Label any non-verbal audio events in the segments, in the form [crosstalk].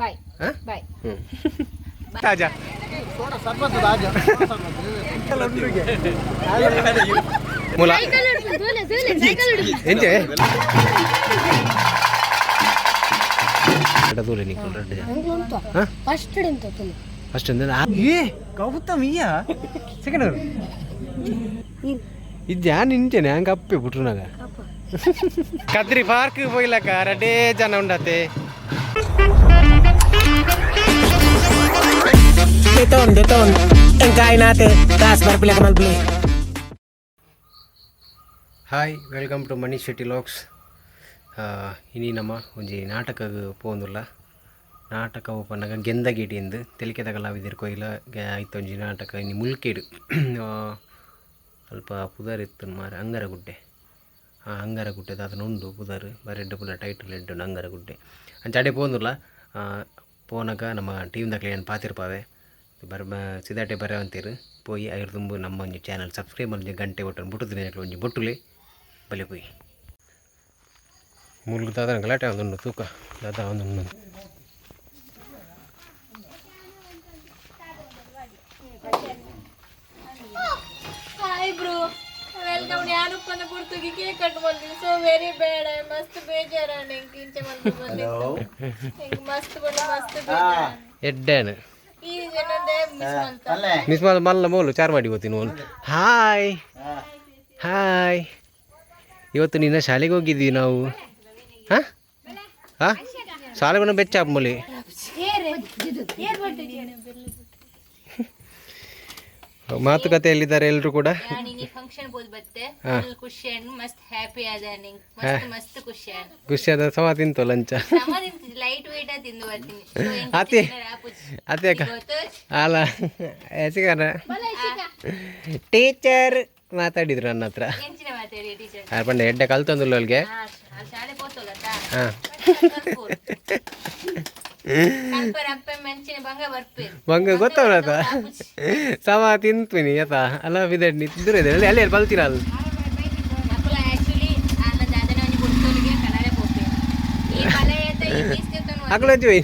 ಬಾಯ್. ಹಾ? ಬಾಯ್. ತಾಜಾ. ಮೂಲ. ಎಡ ದೂರ ಹಾ? ಫಸ್ಟ್ ಅಷ್ಟೊಂದು ಏ ಗೌತಮ್ ಇಯ್ಯ? ಸೆಕೆಂಡ್ ಅವರು. ಇದು ഞാൻ ನಿಂಚೇನೆ ಹಂಗೆ ಅಪ್ಪೆ ಬಿಟ್ರು ನಾಗ ಕದ್ರಿ ಪಾರ್ಕ್ ಹೋಗ್ಲಕ್ಕ ರಡೇ ಜನ ಉಂಡತೆ Deton, deton. Engkay natin. Tapos para ka mag-play. Hi welcome to Manish Shetty vlogs ಇನಿ ನಮ್ಮ ಒಂಜಿ ನಾಟಕಗ್ ಪೋಂದುಲ್ಲ ನಾಟಕ ಓಪನ್ನಾಗ ಎಂದು ತೆಲಿಕೆ ಕಲಾವಿದರು ಕೊಯ್ಲ ಒಂಜಿ ನಾಟಕ ಇನಿ ಮುಲ್ಕೇಡು ಸ್ವಲ್ಪ ಪುದರ್ ಇತ್ತು ಮಾರ ಅಂಗರಗುಡ್ಡೆ ಹಾಂ ಅಂಗರಗುಡ್ಡೆದ ಅದನ್ನು ಉಂಡು ಪುದರ್ ಬರೆಡ್ಡು ಪುಲ ಟೈಟಲ್ ಎಡ್ಡು ಅಂಗರಗುಡ್ಡೆ ಅಂಚಾಡೆ ಪೋಂದುಲ್ಲ ಪೋನಾಗ ನಮ್ಮ ಟೀಮ್ದಾಗ ಏನು ಪಾತಿರ್ಪಾವೆ ಬರ ಸಿದಾಟೆ ಬರೆ ಅಂತೀರು. ಪೋಯಿ ಅದ್ರ ತುಂಬು ನಮ್ಮ ಒಂಜಿ ಚಾನಲ್ ಸಬ್ಸ್ಕ್ರೈಬ್ ಮಾಡಿ ಗಂಟೆ ಒಟ್ಟು ಬುಟ್ಟದ ಒಂಜಿ ಬುಟ್ಟುಲಿ ಬಲೆ ಪೋಯಿ. ಮುಲ್ಗು ದಾದ ಗಲಾಟೆ ಒಂದೊಂದು ತೂಕ. ದಾದ ಒಂದೊಂದು ಕೇಕ್ ಕಟ್ ಸೊ ವೆರಿ ಮಸ್ತ್ ಬೇಜಾರ ನಂಗೆ ಇಂಚೆ ಮಸ್ತ್ ಬಂದು ಮಸ್ತ್ ಬೇಜಾರ ಎಡ್ಡೇನು ಮಿಸ್ ಮಾಡ್ ಮಲ್ಲ. ಮೋಲು ಚಾರ್ ಮಾಡಿ ಗೊತ್ತಿ ನೋನು. ಹಾಯ್. ಹಾಯ್. ಇವತ್ತು ನಿನ್ನ ಶಾಲೆಗೆ ಹೋಗಿದ್ವಿ ನಾವು. ಹಾಂ? ಹಾಂ? ಶಾಲೆಗೂ ಬೆಚ್ಚ ಮೂಲಿ ಮಾತುಕತೆಯಲ್ಲಿದ್ದಾರೆ ಎಲ್ಲರೂ ಕೂಡ? ನಾನಿಗೆ ಫಂಕ್ಷನ್ ಹೋದ್ ಬತ್ತೆ ಫುಲ್ ಖುಷಿ ಅಂಡ್ ಮಸ್ತ್ ಹ್ಯಾಪಿ ಆದ ನಿಂಗ್ ಮಸ್ತ್ ಮಸ್ತ್ ಖುಷಿ ಅಂಡ್ ಖುಷಿಯಾದ ಸಮ ತಿಂತು ಲಂಚ. ಸಮಾಧಿಂತ ಲೈಟ್ ವೇಟ್ ತಿಂದು ಬರ್ತೀನಿ. So, ಎಂಕ್ ಅತಿ. ಅದೇ ಅಕ್ಕ? ಅಲ್ಲ ಟೀಚರ್ ಮಾತಾಡಿದ್ರು ನನ್ನ ಹತ್ರ. ಆ ಪಂಡ ಎಡ್ಡೆ ಕಲ್ತಂದಿಲ್ಲ ಅಲ್ಲಿಗೆ ಹಾಂ. ಮಂಗ ಗೊತ್ತವನತ ಸಮ ತಿಂತೀನಿ ಯತ ಅಲ್ಲ ಬಿದಡ್ ನಿಂತಿದ್ರೆ ಅಲ್ಲಿ ಅಲ್ಲಿ ಬಲ್ತೀರ ಅಲ್ಲಿ ಅಪ್ಪಲ ಆಕ್ಚುಲಿ ಅಲ್ಲ ದಾದನ ಒಂಜಿ ಬುಡ್ತೋಲಿಗೆ ಕಲರೆ ಪೋಪೆ ಈ ಬಲ ಏತ ಈ ಬೀಸ್ತಿರ್ತನು ಅಕ್ಕಳು ಹಚ್ಚಿ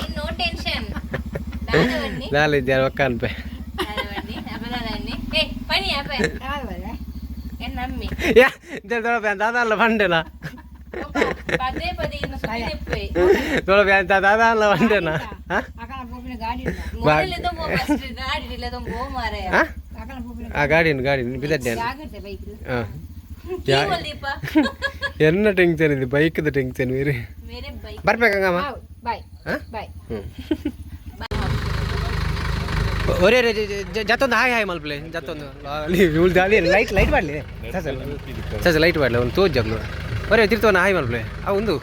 ಇನ್ ನೋ ಟೆನ್ಷನ್ ದಾದವನ್ನಿ ನಾಳೆ ಇದ್ದಾರೆ ಒಕ್ಕ ಅನ್ಪೆ ದಾದವನ್ನಿ ಅಪದಾದವನ್ನಿ ಏ ಪನಿ ಅಪ್ಪ ಎನ್ ನಮ್ಮಿ ಯಾ ದೊಡ ಬ್ಯಾನ್ ದಾದ ಅಲ್ಲ ಬಂಡೆನ ಪದೇ ಪದೇ ಇನ್ನು ಸುತ್ತಿಪ್ಪೆ ದೊಡ ಬ್ಯಾನ್ ದಾದ ಅಲ್ಲ ಬಂಡೆನ ಹಾಂ ಮೊದಲಿದ್ದ ಮೋ ಫಸ್ಟ್ ಗಾಡಿ ಇಲ್ಲದ ಮೋ ಮಾರಾಯ ಹಾಂ ಆ ಗಾಡಿನ ಗಾಡಿನ ಬಿದ್ದಡ್ಡೇನು ಹಾಂ ದೀಪ ಎನ್ನ ಟೆನ್ಷನ್ ಇದೆ ಬೈಕ್ದ ಟೆನ್ಷನ್ ಬೇರೆ ಮೇರೆ ಬೈಕ್ ಬರ್ಬೇಕಂಗಮ್ಮ ಬಾಯ್ ಹಾಂ ಬಾಯ್ ಹ್ಞೂ ಒರೇ ರೇ ಜತ್ತೊಂದು ಹಾಯ್ ಹಾಯ್ ಮಲ್ಪಲೆ ಜತ್ತೊಂದು. ಇವಳು ದಾಲಿ ಲೈಟ್ ಲೈಟ್ ಮಾಡಲಿ. ಸಸ ಲೈಟ್ ಮಾಡಲಿ ಒಂದು ತೋಜ್ ಜಗ್ಲು. ಒರೇ ತಿರ್ತವನ ಹಾಯ್ ಮಲ್ಪಲೆ. ಆ ಒಂದು.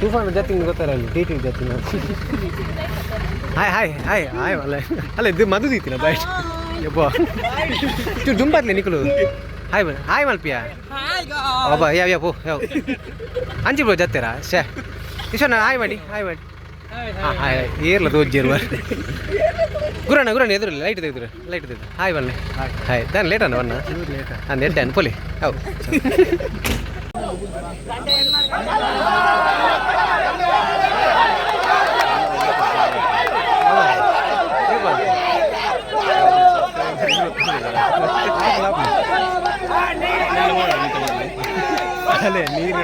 ತುಫಾನ್ ಜತ್ತಿನ ಗೊತ್ತಾರ ಅಲ್ಲಿ ಟಿ ಟಿ ಜತ್ತಿನ ಹಾಯ್ ಹಾಯ್ ಹಾಯ್ ಹಾಯ್ ಮಲ್ಲ. ಅಲ್ಲ ಇದು ಮದು ದೀತಿನ ಬೈಟ್ ಯಪ್ಪ ಚೂ ಜುಂಬಾತ್ಲೆ ನಿಕ್ಕಲು ಹಾಯ್ ಮಲ್ ಹಾಯ್ ಮಲ್ಪಿಯಾ? ಅಬ್ಬಾ ಯಾವ ಯಾವ ಯಾವ ಅಂಜಿ ಬ್ರೋ ಜತ್ತೀರಾ? ಶೇ ಇಶೋನ ಹಾಯ್ ಮಾಡಿ ಹಾಯ್ ಮಾಡಿ. ಹಾಂ ಹಾಯ್ ಇರುವ ಗುರಣ್ಣ ಗುರಣ್ಣ ಎದುರು ಲೈಟ್ ತೆಗೆದ್ರು ಲೈಟ್ ತೆಗೆದ್ರು. ಹಾಯ್ ಬನ್ನಿ. ಹಾಯ್ ದಾನ್ ಲೇಟ್ ಅನ್ನ ಬಣ್ಣ ನಾನು ಎಡ್ಡೆ ಅನ್ ಪೊಲಿ. ಹೌ ಅಲ್ಲೇ ನೀರು.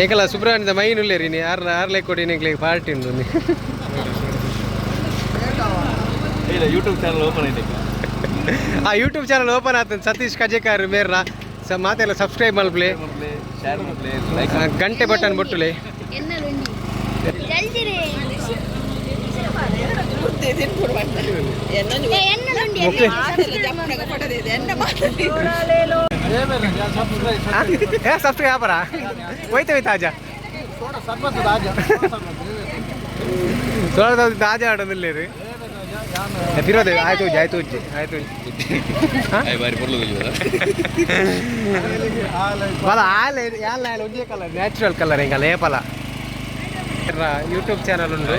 ಏಕಲ್ಲ ಸುಬ್ರಹ್ಮಣ್ಯದ ಮೈನ್ ರೀ ನೀ? ಆರ್ ಆರ್ಲೆ ಕೊಡಿ ನಿಂಗ್ಲಿ ಪಾರ್ಟಿ ಉಂಟು ನೀ. ಯೂಟ್ಯೂಬ್ ಚಾನಲ್ ಓಪನ್ ಐತೆ. [laughs] ಆ ಯೂಟ್ಯೂಬ್ ಚಾನಲ್ ಓಪನ್ ಆತನ ಸತೀಶ್ ಕಜೇಕಾರ್ ಮೇರ್ನ. ಸ ಮಾತೆಲ್ಲ ಸಬ್ಸ್ಕ್ರೈಬ್ ಮಾಡ್ಲಿ ಗಂಟೆ ಬಟನ್ ಬೊಟ್ಟುಲೆ. ತಿಂದು ಕೊಡುವಂತ ಸಬ್ಸ್ಕ್ರೈಬ್ ವ್ಯಾಪಾರ ಹೋಯ್ತು ಹೋಯ್ತು ಆಜಾ ಸೋಳ ತಾಜಾ ಆಡೋದಿಲ್ಲ ಫಿರೋದೆ ಆಯ್ತು ಆಯ್ತು ಉಜ್ಜಿ ಆಯ್ತು ಉಜ್ಜಿ ಹಾಲು ಹಾಲು ಯಾಲ ಉಜ್ಜೆ ಕಲರ್ ನ್ಯಾಚುರಲ್ ಕಲರ್ ಹಿಂಗಲ್ಲ ಏಪಲ ಯೂಟ್ಯೂಬ್ ಚಾನಲ್ ಉಂಟು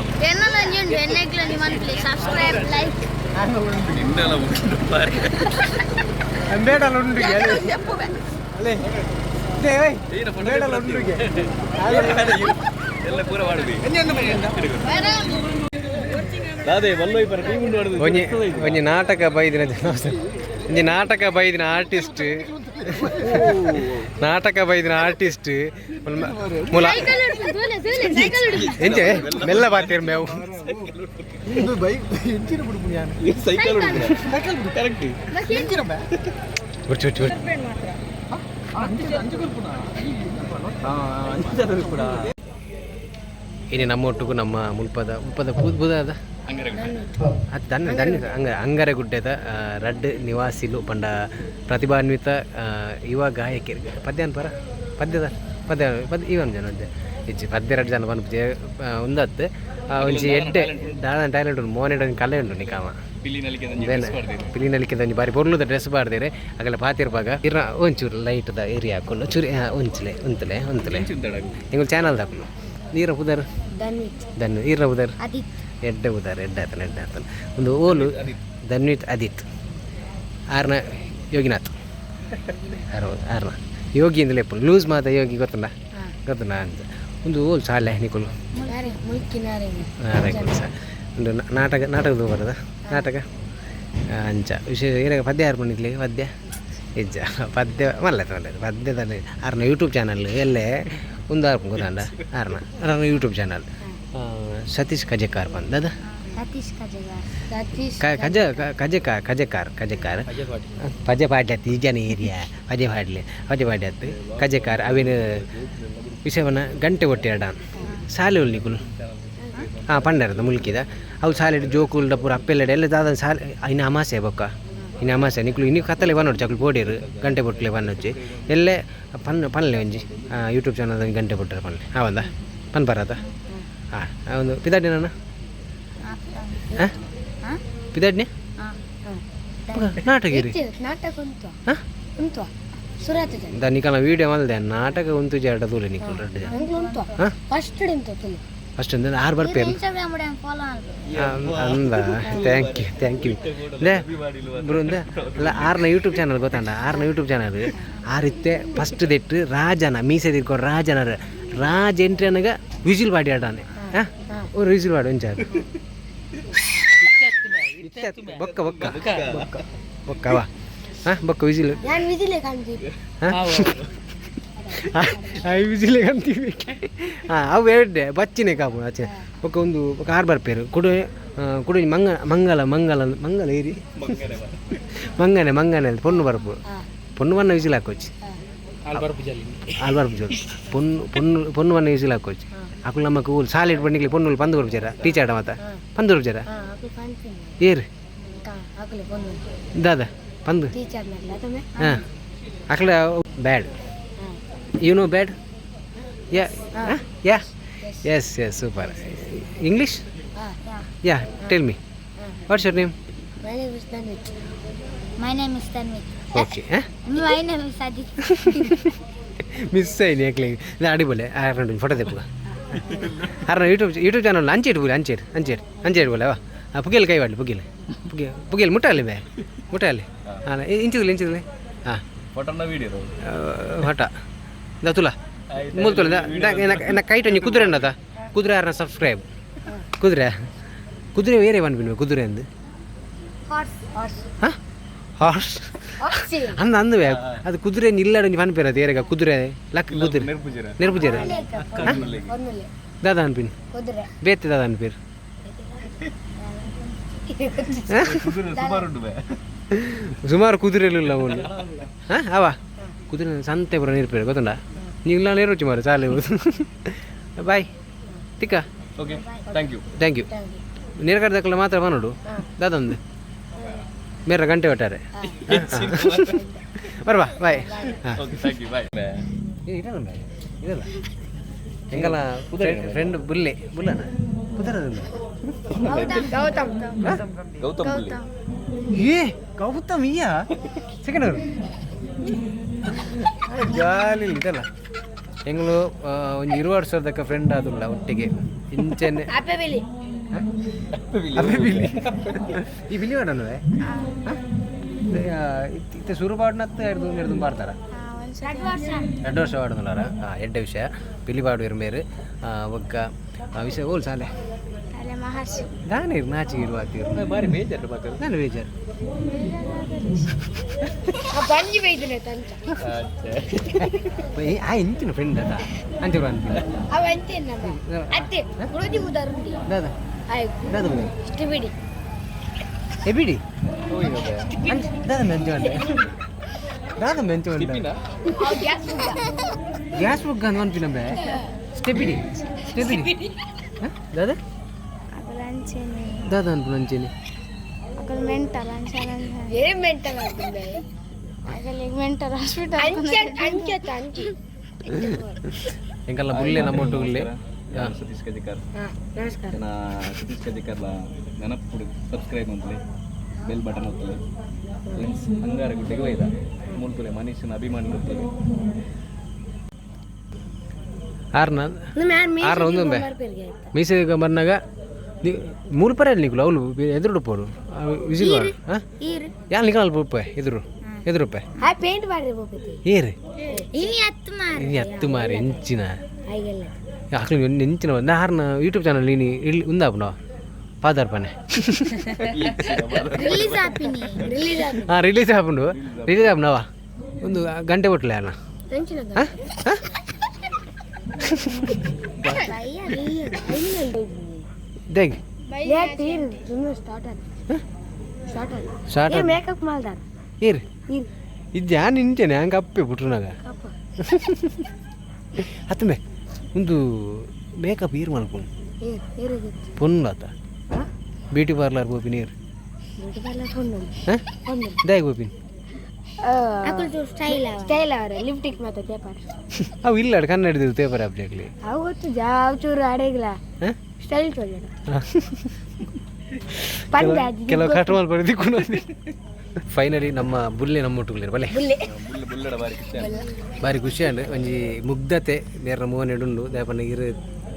ಬೇಡಲ್ಲ ಉಂಡು ಬೇಡಲ್ಲ ಉಂಡು ಒಂಜಿ ನಾಟಕ ಬೈದಿನ ಜನ ಒಂಜಿ ನಾಟಕ ಬೈದಿನ ಆರ್ಟಿಸ್ಟ್ ನಾಟಕ ಬೈದಿನ ಆರ್ಟಿಸ್ಟ್ ಮುಲ ಎಂಚೆ ಮೆಲ್ಲ ಬಾತೀರ್ ಮೇವು ಸೈಕಲ್ ಕರೆಕ್ಟ್ ಉರ್ಚು ಉರ್ಚು ಉರ್ಚು ಇನ್ನು ನಮ್ಮ ಒಟ್ಟಿಗೂ ನಮ್ಮ ಮುಲ್ಪದ ಮುಲ್ಪದ ಬುದ ಬುದಾದ ದನ್ನ ಅಂಗ ಅಂಗರಗುಡ್ಡೆದ ರಡ್ ನಿವಾಸಿಲು ಪಂಡ ಪ್ರತಿಭಾನ್ವಿತ ಆ, ಯುವ ಗಾಯಕಿ. ಪದ್ಯ ಅನ್ಪರ ಪದ್ಯದ ಪದ್ಯ ಪದ್ಯ ಇವನ್ ಜನ ಇಜ್ಜಿ ಪದ್ಯ ರಡ್ ಜನ ಪನ್ಪುಜೆ ಉಂದತ್ ಒಂಜಿ ಎಡ್ಡೆ ದಾದ ಟ್ಯಾಲೆಂಟ್ ಉಂಟು. ಮೋನೆಡ್ ಒಂದು ಕಲೆ ಉಂಟು ನಿಕಾಮ ಪಿಲಿನಲಿಕ್ಕಿಂತ ಒಂಜಿ ಬಾರಿ ಪೊರ್ಲುದ ಡ್ರೆಸ್ ಬಾರ್ದೇರೆ ಅಗಲ ಪಾತಿರ್ಪಾಗ ಇರ ಒಂಚೂರು ದ ಏರಿಯಾ ಹಾಕೊಂಡು ಚೂರಿ ಆ, ಒಂಚ್ಲೆ ಒಂತಲೆ ಒಂತಲೆ. ನಿಂಗೆ ಚಾನಲ್ ಹಾಕೊಂಡು ನೀರ ಪುದರ್ ದನ್ನು ಈರ ಉದರ್. ಆದಿತ್ ಎಡ್ಡೆ ಉದಾರ ಎಡ್ಡಾತನ ಆತನ ಎಡ್ಡೆ ಆತನ. ಒಂದು ಓಲು ಧನ್ವಿತ್ ಅದಿತ್. ಆರ್ನ ಯೋಗಿನಾಥ್. ಆರ ಆರ್ನ. ಯೋಗಿ ಅಂದ್ರೆ ಲೂಸ್ ಮಾತ ಯೋಗಿ ಗೊತ್ತಲ್ಲ ಗೊತ್ತಲ್ಲ ಅಂತ. ಒಂದು ಓಲು ಸಾಲೆ ನಿಕುಲು. ಒಂದು ನಾಟಕ ನಾಟಕದ ಬರದ ನಾಟಕ? ಅಂಚ ವಿಶೇಷ ಏನಾಗ ಪದ್ಯ ಯಾರು ಬಂದಿದ್ಲಿ ಪದ್ಯ? ಇಜ್ಜ. ಪದ್ಯ ಮಲ್ಲದ ಮಲ್ಲದ ಪದ್ಯದಲ್ಲಿ ಆರ್ನ ಯೂಟ್ಯೂಬ್ ಚಾನಲ್ ಎಲ್ಲೇ ಒಂದು ಆರ್ಪ ಗೊತ್ತಾಂಡ ಆರ್ನ. ಆರ್ನ ಯೂಟ್ಯೂಬ್ ಚಾನಲ್ ಸತೀಶ್ ಕಜೆಕಾರ್ ಬಂದದ? ಸತೀಶ್ ಕಜಗಾರ್ ಸತೀಶ್ ಕ- ಕಜ ಕಜೇಕಾರ್ ಕಜೇಕಾರ್. ಕಜೆಕಾರ್ ಪಜೆ ಪಾಡ್ಯತ್ ಈಜನ ಏರಿಯಾ. ಪಜೆ ಪಾಡ್ಲಿ ಪಜೆ ಪಾಡ್ಯತ್ ಕಜೇಕಾರ್ ಅವಿನ ವಿಷಯವನ್ನ ಗಂಟೆ ಒಟ್ಟಿಯಾಡ ಸಾಲೆ ಉಲ್ ನಿಕುಲ್. ಹಾಂ ಪಂಡರದ ಮುಲ್ಕಿದ. ಅವು ಸಾಲೆಡ್ ಜೋಕುಲ್ ಪೂರ ಅಪ್ಪೆಲ್ಲಡೆ ಎಲ್ಲ ದಾದ ಸಾಲೆ ಇನ್ನು ಅಮಾಸೆ ಬೊಕ್ಕ. ಇನ್ನು ಅಮಾಸೆ ನಿಕ್ಲು ಇನ್ನು ಕತ್ತಲೆ ಬನ್ನೋಡು ಚಕ್ಲು ಪೋಡಿರು ಗಂಟೆ ಬೊಟ್ಲೆ ಬನ್ನೊಚ್ಚಿ ಎಲ್ಲೇ ಪನ್ ಪನ್ಲೆ ಒಂಜಿ. ಯೂಟ್ಯೂಬ್ ಚಾನಲ್ ಗಂಟೆ ಬೊಟ್ಟರೆ ಪನ್ಲೆ. ಹೌದಾ ಪನ್ ಬರದ ಹಾಂ ಒಂದು ಪಿದಾಡ್ನಿ ನಾನು ಹಾಂ ಪಿದಾಡ್ನಿ? ನಾಟಕ ಇರಿ. ನಾಟಕ ಉಂಟು. ಹಾಂ? ಉಂಟು. ಸುರತ್ ಜನ ದ ನಿಕಲ ವೀಡಿಯೋ ಮಲ್ದೆ ನಾಟಕ ಉಂತು ಜಾಡ ದೂರ ನಿಕಲ್ ರಡ್ಡು ಹಾಂ? ಫಸ್ಟ್ ಉಂಟು ಫಸ್ಟ್ ಅಂದ್ರೆ ಆರು ಇನ್ಸ್ಟಾಗ್ರಾಮ್ ಅಂದ ಥ್ಯಾಂಕ್ ಯು ಥ್ಯಾಂಕ್ ಯು ದೇ ಬೃಂದ ಅಲ್ಲ ಆರ್ನ ಯೂಟ್ಯೂಬ್ ಚಾನಲ್ ಗೊತ್ತಾಂಡ ಆರ್ನ ಯೂಟ್ಯೂಬ್ ಚಾನಲ್ ಆರಿತ್ತೆ ಫಸ್ಟ್ ದಿಟ್ಟು ರಾಜನ ಮೀಸೆ ತಿರ್ಕೊಂಡು ರಾಜನ ರಾಜ ಎಂಟ್ರಿ ಅನ್ನಗ ವಿಜಿಲ್ ಬಾಡಿ ಆಡಾನೆ ಹಾಂ ಒಂದು ವಿಜಿಲ್ ಬಾಡಿ ಒಂಚಾರು ಬೊಕ್ಕ ಬೊಕ್ಕ ಬೊಕ್ಕ ಬೊಕ್ಕವ ಹಾಂ ಬೊಕ್ಕ ಕಾಣ್ತೀವಿ ಐ ವಿಜಿಲೆ ಅಂತೀವಿ ಹಾಂ ಅವು ಎರಡೆ ಬಚ್ಚಿನೇ ಕಾಪು ಆಚೆ ಬೊಕ್ಕ ಒಂದು ಕಾರ್ ಬರ್ಪೇರು ಕುಡು ಕುಡು ಮಂಗ ಮಂಗಲ ಮಂಗಲ ಮಂಗಲ ಏರಿ ಮಂಗನೆ ಮಂಗನೆ ಅಂತ ಪೊಣ್ಣು ಬರ್ಪು ಪೊಣ್ಣು ಬಣ್ಣ ವಿಜಿಲ್ ಹಾಕೋಚಿ ಆಲ್ಬರ್ಪು ಜೋಲ್ ಪೊಣ್ಣು ಪೊಣ್ಣು ಪೊಣ್ಣು ಬಣ್ಣ ವಿಜಿಲ್ ಹಾಕೋಚಿ ಅಕ್ಕಳು ನಮ್ಮ ಕೂಲ್ ಸಾಲಿಡ್ ಬಣ್ಣಿಗೆ ಪೊಣ್ಣು ಪಂದು ಟೀಚರ್ ಟೀಚಾಡ ಮಾತ. ಬರ್ಬಿಚಾರ ಹಾಂ ಅಕ್ಕಳು ಕಾಣ್ತೀನಿ ಏರು ಅಕ್ಕಳು ಬಂದು. ಟೀಚರ್ ಮಾಡಲ ತಮ್ಮೆ ಹಾಂ. ಅಕ್ಕಳ bad. You know bad yeah yeah yes yes super English yeah. Tell me what's your name My name is Tanvit. My name is Tanvit. Okay ಹಾಂ My name is Adit. Miss ಆಯ್ತು ಯಾಕೆ ಇದು ಅಡಿಬೋಲೆ ಆರು photo ಆರು YouTube YouTube channel ಅಂಚೆ ಇಟ್ಬೋದು ಅಂಚೆ ಇಡು ಅಂಚೆ ಇಡು ಅಂಚೆ ಇಡ್ಬೋಲೆ ವಾ? ಪುಗಿಲ್ ಕೈ ಮಾಡಲಿ ಪುಗೆಲ್. ಪುಗೆ ಪುಗೆಲ್ ಮುಟ್ಟಲ್ಲಿ ಬೇ ಮುಟ್ಟಲ್ಲಿ ಹಾಂ ಇಂಚಿದ್ಲಿ ಇಂಚಿದ್ಲಿ. ಹಾಂ ಹೊಟ. ದ ತುಲ. ಮೂಲ್ ತುಲ ಎನ್ನ ಕೈಟ್ ಒಂಜಿ ಕುದುರೆ ಅನ್ನದ? ಕುದುರೆ ಯಾರನ್ನ ಸಬ್ಸ್ಕ್ರೈಬ್ ಕುದುರೆ? ಕುದುರೆ ಬೇರೆ ಬಂದ್ಬಿಡ್ಬೇಕು ಕುದುರೆ ಅಂದು. Horse horse Horse. ಅಂದ ಅಂದ್ವಿ? ಅದು ಕುದುರೆ ನಿಲ್ಲಡ ಪನ್ಪೇರ ಏರೆಗ ಕುದುರೆ ಲಕ್ ಕುದುರೆ. ನೆರ್ಪುಜಿರ ದಾದಾ ಅನ್ಪಿನ್ ಕುದುರೆ. ಬೇತೆ ದಾದ ಅನ್ಪಿರ್ ಕುದುರೆ. ಸುಮಾರು ಕುದುರೆಲಿಲ್ಲ ಒಂದು ಹಾಂ ಅವ? ಕುದುರೆ ಸಂತೆ ಬರೋ ನೀರ್ಪೇರು ಗೊತ್ತುಂಡ ನೀವು ನಾನು ಇರೋಚಿ ಮಾರು ಸಾಲ ಬಾಯ್. ತಿಕ್ಕ. Okay thank you thank you ನೀರ್ಗಡ್ದಕ್ಕಲ್ಲ ಮಾತ್ರ ಬನ್ನೋಡು ದಾದೊಂದು ಮೇರ ಗಂಟೆ ಒಟ್ಟಾರೆ. ಬರ್ವಾ ಬಾಯ್ ಹಾಂ ಓಕೆ ಥ್ಯಾಂಕ್ ಯು ಬಾಯ್ ಇದಲ್ಲ ಇದಲ್ಲ ಕುದುರೆ ಫ್ರೆಂಡ್ ಬುಲ್ಲೆ ಬುಲ್ಲನ? ಕುದುರದಿಂದ ಗೌತಮ್ ಗೌತಮ್ ಬುಲ್ಲಿ. ಏ ಗೌತಮ್ ಇಯ್ಯ? ಸೆಕೆಂಡ್ ಅವರು. ಜಾಲಿ ಇದಲ್ಲ. ಹೆಂಗ್ಳು ಒಂದು ಇರುವ ವರ್ಷದಕ್ಕ ಫ್ರೆಂಡ್ ಆದಲ್ಲ ಒಟ್ಟಿಗೆ. ಇಂಚೆನೆ ಅಬ್ಬೆ ಬಿಲ್ಲಿ ಈ ಬಿಲ್ಲಿ ಮಾಡಲ್ವೇ? ಇತ್ತೆ ಶುರು ಪಾಡ್ನತ್ತ ಎರಡು ಎರಡು ಮಾಡ್ತಾರ? ಎರಡು ವರ್ಷ. ಪಾಡುದಲ್ಲಾರ ಹಾಂ ಎಡ್ಡೆ ವಿಷಯ. ಬಿಲ್ಲಿ ಪಾಡು ಇರ್ಮೇರು ಒಕ್ಕ ಆ ವಿಷಯ ಓಲ್ ಸಾಲೆ. ಅಲ್ಲ ಮಹರ್ಷಿ. ನಾಚಿ ಬಾರಿ ಬೇಜಾರು ಮಾತಾಡು ನಾನು ಬೇಜಾರು. ಆ ಎಂತಿನ ಫ್ರೆಂಡ್ ಅದ? ಅಂತಿರು ದಾದ. ಆಯ್ ದಾದ ಬನ್ನಿ ಇಷ್ಟು ಬಿಡಿ ಏ ಬಿಡಿ ದಾದ ಮೆಂಚ ದಾದ ಮೆಂಚ ಅವ್ ಗ್ಯಾಸ್ ಉದ್ದ ಗ್ಯಾಸ್ ಬುಕ್ ಅಂತ ಅನ್ಪಿನಂಬೆ ಸ್ಟೆಪಿಡಿ ಸ್ಟೆಪಿಡಿ ದಾದ ಅಕಲ್ ಅಂಚೆನೆ ದಾದ ಅನ್ಪು ಸತೀಶ್ ನಮಸ್ಕಾರ. ನಾ ಸತೀಶ್ ನೆನಪು ಕೊಡಿ ಸಬ್ಸ್ಕ್ರೈಬ್ ಅಂತಲೇ ಬೆಲ್ ಬಟನ್ ಒತ್ತಲೆ ಫ್ರೆಂಡ್ಸ್ ಅಂಗಾರ ಗುಡ್ಡೆಗೆ ಒಯ್ದ. ಮುಲ್ಪುಲೆ ಮನುಷ್ಯನ ಅಭಿಮಾನಿ ಇರ್ತದೆ ಆರ್ನ? ಆರ್ನ ಮೂರು ಪರ ನಿಕ್ಲು? ಅವಳು. ಎದುರು ಪೋಡು ವಿಸಿಲ್ ಯಾರು ನಿಕಲ್ ಪುಪ್ಪೆ ಎದುರು. ಎದುರು ಉಪ್ಪ? ಏರಿ ಇನಿ ಹತ್ತು ಮಾರಿ ini ಹತ್ತು ಮಾರಿ ಎಂಚಿನ ಹಾಗೆಲ್ಲ అసలు ఎంచిన నారన యూట్యూబ్ ఛానల్ నేను ఉందా అప్పుడు పాదార్ పని ರಿಲೀಸ್ ಆಪಿನಿ ರಿಲೀಸ್ ಆಪಿ రిలీజ్ ఆపుండు రిలీజ్ ఆపునావా ಒಂದು ಗಂಟೆ ಬಿಟ್ಲೆ ಅಣ್ಣ ಟೆನ್ಷನ್ ಅದ ಭಯ ದೇಗ್ ಲೇಟ್ ಇರು ಸುಮ್ಮನೆ ಸ್ಟಾರ್ಟ್ ಆದ ಸ್ಟಾರ್ಟ್ ಆದ ಸ್ಟಾರ್ಟ್ ಏ ಮೇಕಪ್ ಮಾಡ್ದಾರ ಏರಿ ಇರು ಇದು ಯಾನ್ ನಿಂತೇನೆ ಹಂಗೆ ಅಪ್ಪೆ ಬಿಟ್ರುನಾಗ ಕಪ್ಪ ಹತ್ತಮೆ ಒಂದು ಮೇಕಪ್ ಏರ್ ಪೊನ್ನು ಆತ ಬ್ಯೂಟಿ ಪಾರ್ಲರ್ ಗೋಪಿನ ಹಾಂ? ಹೊಂಡು ದಾಯ್ ಪೇಪರ್ ಅವು. ಇಲ್ಲ ಕನ್ನಡ ಹಿಡಿದಿರು ಪೇಪರ್ ಅಬ್ಜೆಕ್ಟ್ಲಿ ಅವು ಗೊತ್ತು ಜಾವ್ ಚೂರು ಆಡೇಗಿಲ್ಲ ಹಾಂ? ಸ್ಟೈಲ್ ಕೆಲವು ಕಸ್ಟಮರ್ ಬರೆದಿಕೊಂಡು ಫೈನಲಿ ನಮ್ಮ ಬುಲ್ಲೆ ನಮ್ಮ ಒಟ್ಟುಗಳಿರು ಬಲೆ ಭಾರಿ ಖುಷಿ ಅಂಡ್ ಒಂಜಿ ಮುಗ್ಧತೆ ಬೇರೆ ಮೂವನ್ ಎಡುಂಡು ದಾಯಪನ ಇರು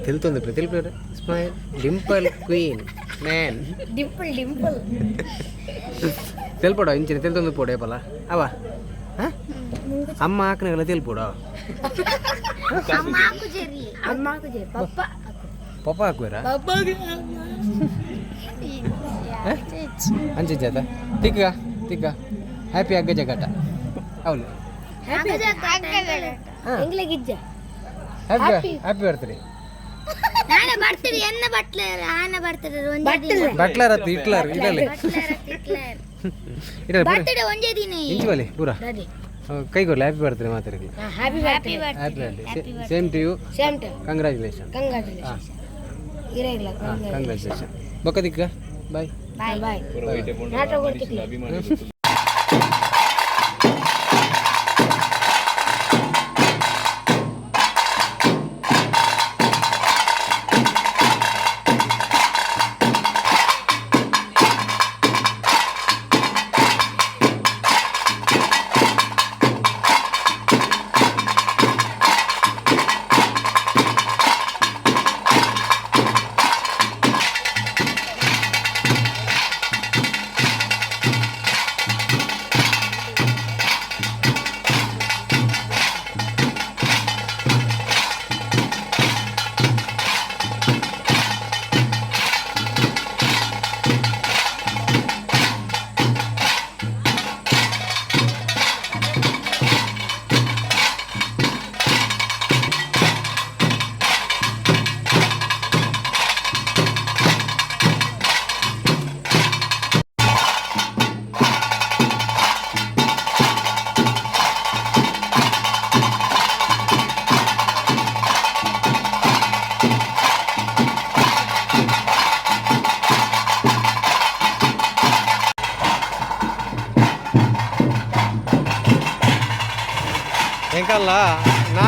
ತಿಳ್ತೊಂದು ತಿಳ್ಪೇರು smile dimple queen man dimple dimple ತೆಲ್ಪೋಡ ಇಂಚಿನ ತೆಲ್ತೊಂದು ಪೋಡೆ ಬಲ ಅವ? ಅಮ್ಮ ಹಾಕನಗಲ ತೆಲ್ಪೋಡ? ಅಮ್ಮ ಹಾಕು ಜೇರಿ ಅಮ್ಮ ಹಾಕು. ಜೇರಿ ಪಪ್ಪ ಹಾಕುವರ? ಅಂಚೆ ಜಾತ. ತಿಕ್ಕ ತಿಕ್ಕ ಹ್ಯಾಪಿ ಅಗ್ಗ ಜಗಟ ಅವಳು ಎಂಗ್ಲಾಗಿಜ್ಜ ಹ್ಯಾಪಿ ಹ್ಯಾಪಿ ಬರ್ತಡೆ ನಾಳೆ ಬರ್ತೀರಿ ಎನ್ನ ಬಟ್ಲರ್ ಆನ ಬರ್ತಾರೆ ಒಂದೇ ದಿನ. ಬಟ್ಲರ್ ಹತ್ತು ಪೂರ. ಕೈಗೊಳ್ಳಿ ಹ್ಯಾಪಿ ಮಾತಾಡಿ happy happy happy birthday same to you congratulation congratulation ಬೊಕ್ಕ ದಿಕ್ಕ ಬಾಯ್ ಬಾಯ್ ಬಾಯ್ ಪೂರ ವೈಟ್ ಎಬ್ಕೊಂಡು ನಾಟಕ ಮನುಷ್ಯನ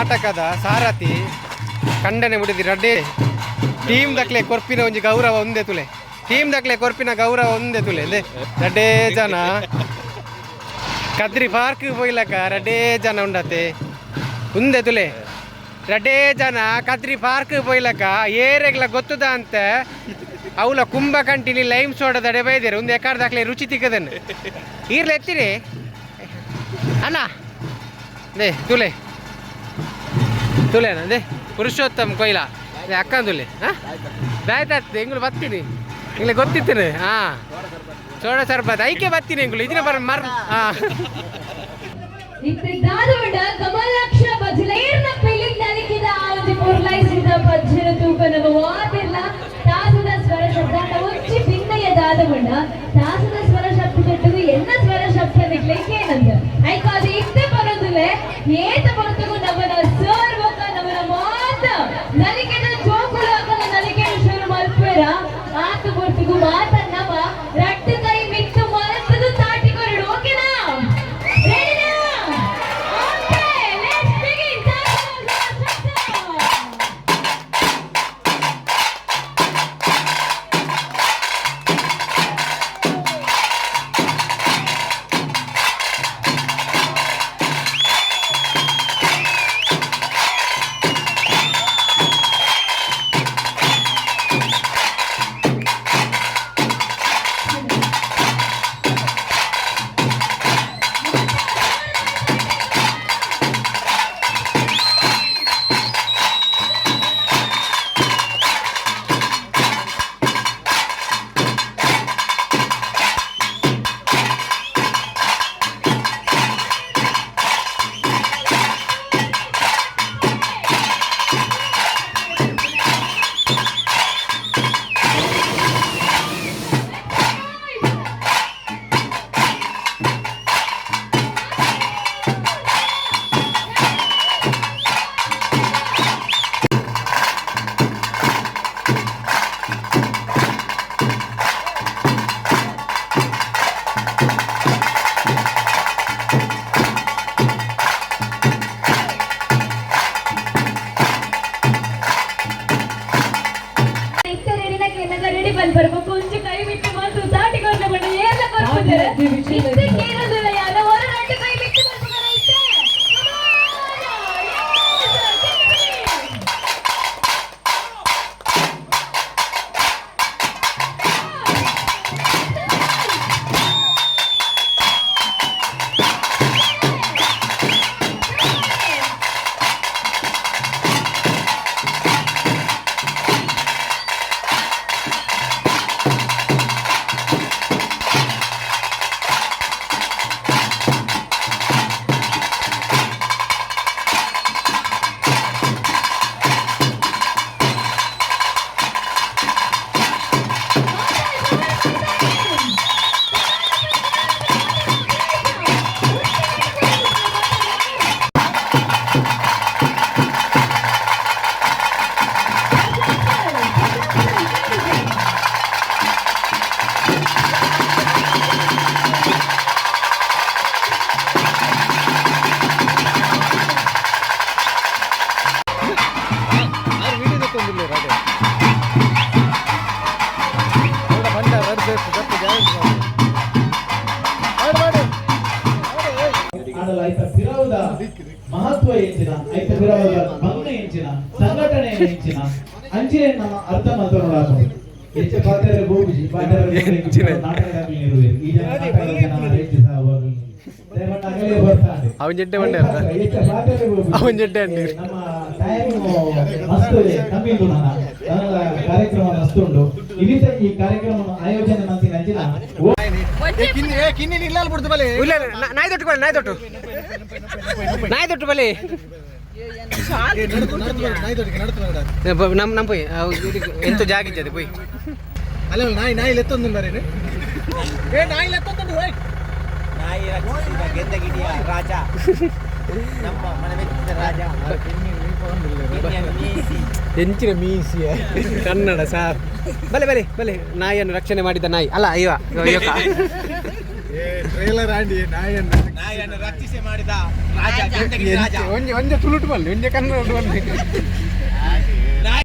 ನಾಟಕದ ಸಾರಥಿ ಖಂಡನೆ ಮುಡಿದಿ ರಡ್ಡೆ. ಟೀಮ್ ದಕ್ಲೆ ಕೊರ್ಪಿನ ಒಂಜಿ ಗೌರವ ಒಂದೇ ತುಲೆ. ಟೀಮ್ ದಕ್ಲೆ ಕೊರ್ಪಿನ ಗೌರವ ಒಂದೇ ತುಲೆ. ಅಂದೆ ರಡ್ಡೇ ಜನ. ಕದ್ರಿ ಪಾರ್ಕ್ ಪೋಯ್ಲಕ ರಡ್ಡೇ ಜನ ಉಂಡತೆ ಒಂದೇ ತುಲೆ. ರಡ್ಡೇ ಜನ ಕದ್ರಿ ಪಾರ್ಕ್ ಪೋಯ್ಲಕ ಏರೆಗ್ಲ ಗೊತ್ತದ ಅಂತ ಅವಳ ಕುಂಭ ಕಂಟಿನಿ ಲೈಮ್ ಸೋಡದ ದಡೆ ಬೈದಿರ. ಒಂದು ಎಕಾರ್ ದಾಖಲೆ ರುಚಿ ತಿಕ್ಕದನ್ನು. ಇರ್ಲೆ ಎತ್ತಿರಿ. ಅಣ್ಣ. ದೇ ತುಲೆ. ತುಲೆನ ದೇ ಪುರುಷೋತ್ತಮ್ ಕೊಯ್ಲ. ತುಲೆ, ಹಾಂ? ಆಯ್ತು ಎಂಗಳು ಬರ್ತೀನಿ. ಎಂಗ್ಳು ಗೊತ್ತಿತ್ತೇನೆ? ಹಾಂ. ಸೋಡ ಸರ್ಬತ್ ಐಕೆ ಬರ್ತೀನಿ ಎಂಗಳು ಇದನ್ನ ಬರ ಮರ ಹಾಂ. ಸ್ವರ ಶಬ್ದ ಬರೋದಿಲ್ಲ. ಏತ ಬರ್ತಗೂ verdad ಬಂದ್ ಬರ್ಬೇಕು ಕೊಂಚ ಕೈ ಬಿಟ್ಟು ಮಾತು ದಾಟಿಕೊಂಡು ಬಂದು ಏರ್ಲ ಕೊರ್ಕೊಂಡ್ರೆ ಅಂಚಿನ ನಮ್ಮ ಅರ್ಥ ಮಾತನಾಡಬಹುದು ಹೆಚ್ಚ ಪಾತ್ರೆ ಗೋಬುಜಿ ಪಾತ್ರೆ ನಾಟಕದಲ್ಲಿ ಈ ಜನ ಅವನ್ ಜಡ್ಡೆ ಮಂಡೆ ಅರ್ಥ. ಹೆಚ್ಚ ಪಾತ್ರೆ ಗೋಬುಜಿ. ಅವನ್ ಜಡ್ಡೆ ಅಂಡಿ. ಏ, ನಮ್ಮ ಟೈಮ್ ಮಸ್ತ್ ಕಮ್ಮಿ ಉಂಟು ನನ್ನ ನನ್ನ ಕಾರ್ಯಕ್ರಮ ಮಸ್ತ್ ಉಂಟು ಇವಿತ ಈ ಕಾರ್ಯಕ್ರಮ ಆಯೋಜನೆ ಅಂಚಿನ ಓ ಇಲ್ಲ ಇಲ್ಲ, ನಾ- ನಾಯಿ ತೊಟ್ಟು ಬಲ್ಲಿ ನಾಯಿ ತೊಟ್ಟು ನಾಯಿ ತೊಟ್ಟು ಬಲ್ಲಿ ನಮ್ ನಮ್ ಪೋಯ್ ಎಂತ ಜಾಗ ಇದ್ದದೆ ಪೋಯ್. ಅಲ್ಲ ನಾಯಿ ನಾಯಿ ಎತ್ತೊಂದು ಬರೀ ಏ ನಾಯಿ ಲೆತ್ತೊಂದು ಹೋಯ್ ನಾಯಿ ರಕ್ಷಿಸಿದ ಗೆದ್ದಗಿಡಿಯ ರಾಜ. ನಮ್ಮ. ಹೆಂಚಿನ ಮೀಸಿಯ ಕನ್ನಡ ಸಾರ್. ಬಲೆ ಬಲೆ ಬಲೆ ನಾಯಿಯನ್ನು ರಕ್ಷಣೆ ಮಾಡಿದ ನಾಯಿ. ಅಲ್ಲ ಅಯ್ಯೋ ಟ್ರೇಲರ್ ಆಂಡಿ ನಾಯಿಯನ್ನು ನಾಯಿಯನ್ನು ರಕ್ಷಿಸಿ ಮಾಡಿದ ರಾಜ. ಒಂದೇ ಒಂದೇ ತುಳುಟು ಬಲ್ಲಿ ಒಂದೇ ಕನ್ನಡ ಬಲ್ಲಿ